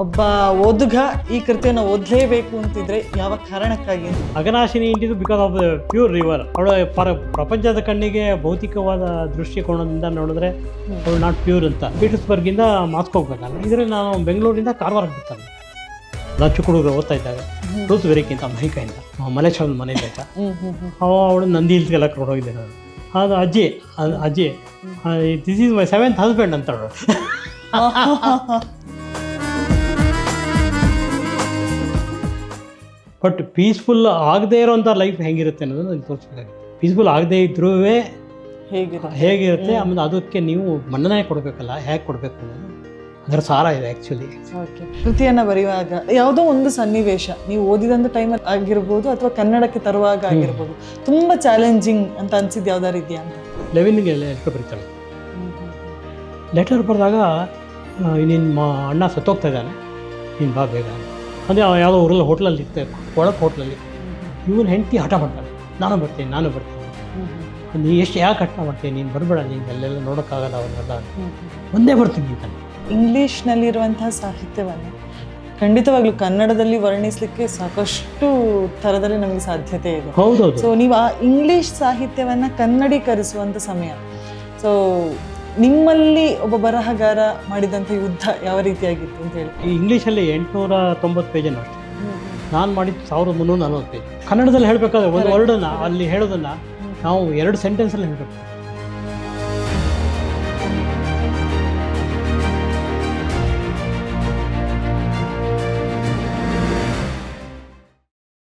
ಒಬ್ಬ ಓದುಗ ಈ ಕೃತಿಯನ್ನು ಓದಲೇಬೇಕು ಅಂತಿದ್ರೆ ಯಾವ ಕಾರಣಕ್ಕಾಗಿ? ಅಗನಾಶಿನಿ ಇಂಟಿದು ಬಿಕಾಸ್ ಆಫ್ ಪ್ಯೂರ್ ರಿವರ್ ಅವಳು ಪರ ಪ್ರಪಂಚದ ಕಣ್ಣಿಗೆ ಭೌತಿಕವಾದ ದೃಷ್ಟಿಕೋನದಿಂದ ನೋಡಿದ್ರೆ ಅವಳು ನಾಟ್ ಪ್ಯೂರ್ ಅಂತ. ಪೀಟರ್ಸ್ಬರ್ಗಿಂದ ಮಾಸ್ಕೋ ಹೋಗ್ಬೇಕಲ್ಲ ಇದರಲ್ಲಿ ನಾನು ಬೆಂಗಳೂರಿಂದ ಕಾರವಾರ ಬಿಡ್ತಾನೆ ನಾನು ಚಿಕ್ಕ ಹುಡುಗರು ಓದ್ತಾ ಇದ್ದಾಗ ರೂತ್ ವೆರಿಕ್ಕಿಂತ ಅಮೆರಿಕೆಯಿಂದ ಮಲೇಶ್ವರದ ಮನೆ ಹ್ಮ್ ಅವ ಅವಳು ನಂದಿ ಹಿಲ್ಸ್ಗೆಲ್ಲ ಕರ್ಕೊಂಡು ಹೋಗಿದ್ದೆ ನಾನು. ಅದು ಅಜ್ಜಿ ಅಜ್ಜಿ. This is my seventh husband ಅಂತ ಬಟ್ ಪೀಸ್ಫುಲ್ ಆಗದೇ ಇರೋಂಥ ಲೈಫ್ ಹೆಂಗಿರುತ್ತೆ ಅನ್ನೋದು ನನಗೆ ತೋರಿಸ್ಬೇಕಾಗಿತ್ತು ಪೀಸ್ಫುಲ್ ಆಗದೇ ಇದ್ರೂ ಹೇಗಿರುತ್ತೆ? ಆಮೇಲೆ ಅದಕ್ಕೆ ನೀವು ಮನ್ನಣೆ ಕೊಡಬೇಕಲ್ಲ ಹೇಗೆ ಕೊಡಬೇಕು ಅನ್ನೋದು? ಅದರ ಸಾರ ಇದೆ ಆ್ಯಕ್ಚುಲಿ ಓಕೆ ಕೃತಿಯನ್ನ ಬರೆಯುವಾಗ ಯಾವುದೋ ಒಂದು ಸನ್ನಿವೇಶ ನೀವು ಓದಿದಂತ ಟೈಮ್ ಆಗಿರ್ಬೋದು ಅಥವಾ ಕನ್ನಡಕ್ಕೆ ತರುವಾಗ ಆಗಿರ್ಬೋದು ತುಂಬಾ ಚಾಲೆಂಜಿಂಗ್ ಅಂತ ಅನ್ಸಿದ್ ಯಾವ್ದಾರು ಇದೆಯಾ ಅಂತ? ಲೆವೆನ್ಗೆ ಲೆಟರ್ ಬರೀತಾಳೆ. ಲೆಟರ್ ಬರೆದಾಗ ನಿನ್ನ ಮಾ ಅಣ್ಣ ಸತ್ತೋಗ್ತಾ ಇದ್ದಾನೆ. ನೀನು ಬಾ ಬೇಗ ಅಂತ. ಅದೇ ಅವ ಯಾವುದೋ ಊರಲ್ಲಿ ಹೋಟ್ಲಲ್ಲಿ ಇರ್ತೆ ಒಳಗೆ ಹೋಟ್ಲಲ್ಲಿ. ಇವನು ಹೆಂಡತಿ ಹಠ ಮಾಡ್ತಾನೆ. ನಾನು ಬರ್ತೀನಿ ನಾನು ಬರ್ತೀನಿ. ನೀ ಎಷ್ಟು ಯಾಕೆ ಹಠ ಮಾಡ್ತೀನಿ ನೀನು ಬರಬೇಡ ನೀನು ಅಲ್ಲೆಲ್ಲ ನೋಡೋಕ್ಕಾಗಲ್ಲ ಅವನ್ನೆಲ್ಲ ಒಂದೇ ಬರ್ತೀನಿ ಅಂತಾನೆ ಇಂಗ್ಲೀಷ್ನಲ್ಲಿರುವಂಥ ಸಾಹಿತ್ಯವನ್ನು ಖಂಡಿತವಾಗ್ಲೂ ಕನ್ನಡದಲ್ಲಿ ವರ್ಣಿಸಲಿಕ್ಕೆ ಸಾಕಷ್ಟು ಥರದಲ್ಲಿ ನಮಗೆ ಸಾಧ್ಯತೆ ಇದೆ. ಹೌದು ಸೊ ನೀವು ಆ ಇಂಗ್ಲಿಷ್ ಸಾಹಿತ್ಯವನ್ನ ಕನ್ನಡೀಕರಿಸುವಂತ ಸಮಯ. ಸೊ ನಿಮ್ಮಲ್ಲಿ ಒಬ್ಬ ಬರಹಗಾರ ಮಾಡಿದಂಥ ಯುದ್ಧ ಯಾವ ರೀತಿಯಾಗಿತ್ತು ಅಂತ ಹೇಳಿ. ಈ ಇಂಗ್ಲೀಷಲ್ಲಿ ಎಂಟುನೂರ ತೊಂಬತ್ತು ಪೇಜನ್ನು ಅಷ್ಟೇ. ನಾನು ಮಾಡಿದ್ದು ಸಾವಿರದ ಮುನ್ನೂರ ನಲ್ವತ್ತು ಪೇಜ್. ಕನ್ನಡದಲ್ಲಿ ಹೇಳಬೇಕಾದ್ರೆ ಒಂದು ವರ್ಡನ್ನು ಅಲ್ಲಿ ಹೇಳೋದನ್ನು ನಾವು ಎರಡು ಸೆಂಟೆನ್ಸಲ್ಲಿ ಹೇಳಬೇಕು.